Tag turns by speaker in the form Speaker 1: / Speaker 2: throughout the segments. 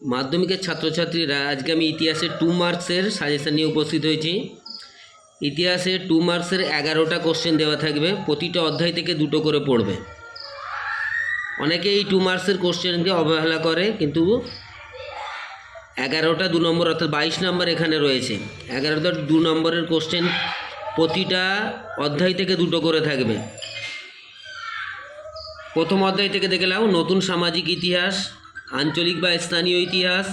Speaker 1: মাধ্যমিকের ছাত্রছাত্রীরা আজকে আমি ইতিহাসের টু মার্কসের সাজেশন নিয়ে উপস্থিত হয়েছি। ইতিহাসে টু মার্কসের এগারোটা কোশ্চেন দেওয়া থাকবে, প্রতিটা অধ্যায় থেকে দুটো করে পড়বে। অনেকে এই টু মার্কসের কোশ্চেনকে অবহেলা করে, কিন্তু এগারোটা দু নম্বর অর্থাৎ বাইশ নম্বর এখানে রয়েছে। এগারোটা দু নম্বরের কোশ্চেন প্রতিটা অধ্যায় থেকে দুটো করে থাকবে। প্রথম অধ্যায় থেকে দেখে নাও, নতুন সামাজিক ইতিহাস আঞ্চলিক বা স্থানীয় ইতিহাস,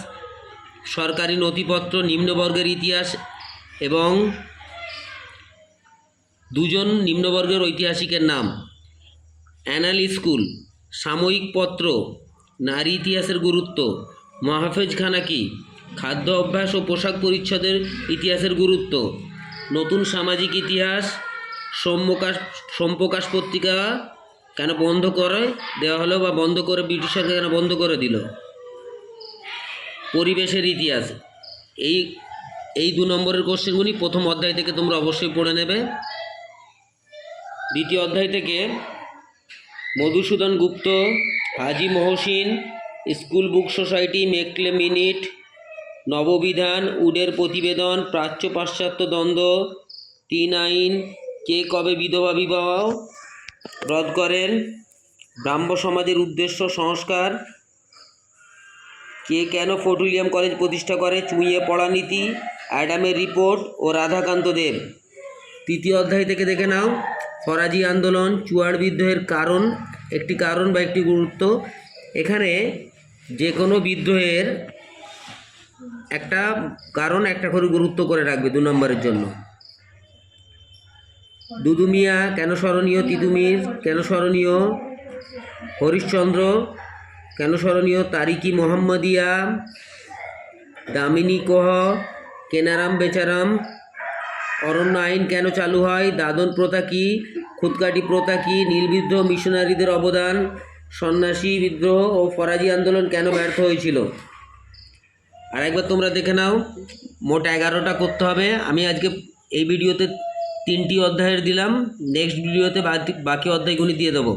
Speaker 1: সরকারি নথিপত্র, নিম্নবর্গের ইতিহাস এবং দুজন নিম্নবর্গের ঐতিহাসিকের নাম। অ্যানাল স্কুল, সাময়িক পত্র, নারী ইতিহাসের গুরুত্ব, মাহফেজ খানা কি, খাদ্য অভ্যাস ও পোশাক পরিচ্ছদের ইতিহাসের গুরুত্ব, নতুন সামাজিক ইতিহাস সোমপ্রকাশ সোমপ্রকাশ পত্রিকা কেন বন্ধ করে? দেওয়া হলো বা বন্ধ করে ব্রিটিশ সরকার কেন বন্ধ করে দিল? পরিবেশের ইতিহাস। এই এই দু নম্বরের কোশ্চেনগুলি প্রথম অধ্যায় থেকে তোমরা অবশ্যই পড়ে নেবে। দ্বিতীয় অধ্যায় থেকে Madhusudan Gupta, Haji Mohsin, school book society Macaulay minute Nababidhan, উডের প্রতিবেদন, প্রাচ্য পাশ্চাত্য দ্বন্দ্ব, তিন আইন, কে কবে বিধবা বিবাহ রদ করেন। ব্রাহ্ম সমাজের উদ্দেশ্য সংস্কার। কে কেন ফোর্ট কলেজ প্রতিষ্ঠা করে? চুঁইয়ে পড়া নীতি। অ্যাডামের রিপোর্ট ও রাধাকান্ত দেব। তৃতীয় অধ্যায় থেকে দেখে নাও। ফরাজি আন্দোলন চুয়াড় বিদ্রোহের কারণ। একটি কারণ বা একটি গুরুত্ব। এখানে যে কোনো বিদ্রোহের একটা কারণ, একটা করে গুরুত্ব করে রাখবে দু নম্বরের জন্য। দুদুমিয়া, কেন স্মরণীয় তিতুমির কেন স্মরণীয় হরিশ্চন্দ্র? কেন স্মরণীয় তারিকি মোহাম্মদিয়া? দামিনী কোহ? কেনারাম বেচারাম? অরণ্য আইন কেন চালু হয়? দাদন প্রথা কী? খুদকাটি প্রথা কী? নীলবিদ্রোহ মিশনারিদের অবদান? সন্ন্যাসী বিদ্রোহ ও ফরাজি আন্দোলন কেন ব্যর্থ হয়েছিল? আর একবার তোমরা দেখে নাও। মোট এগারোটা করতে হবে। আমি আজকে এই ভিডিওতে তিনটি অধ্যায়ের দিলাম। নেক্সট ভিডিওতে বাকি- অধ্যায়গুলি দিয়ে দেবো।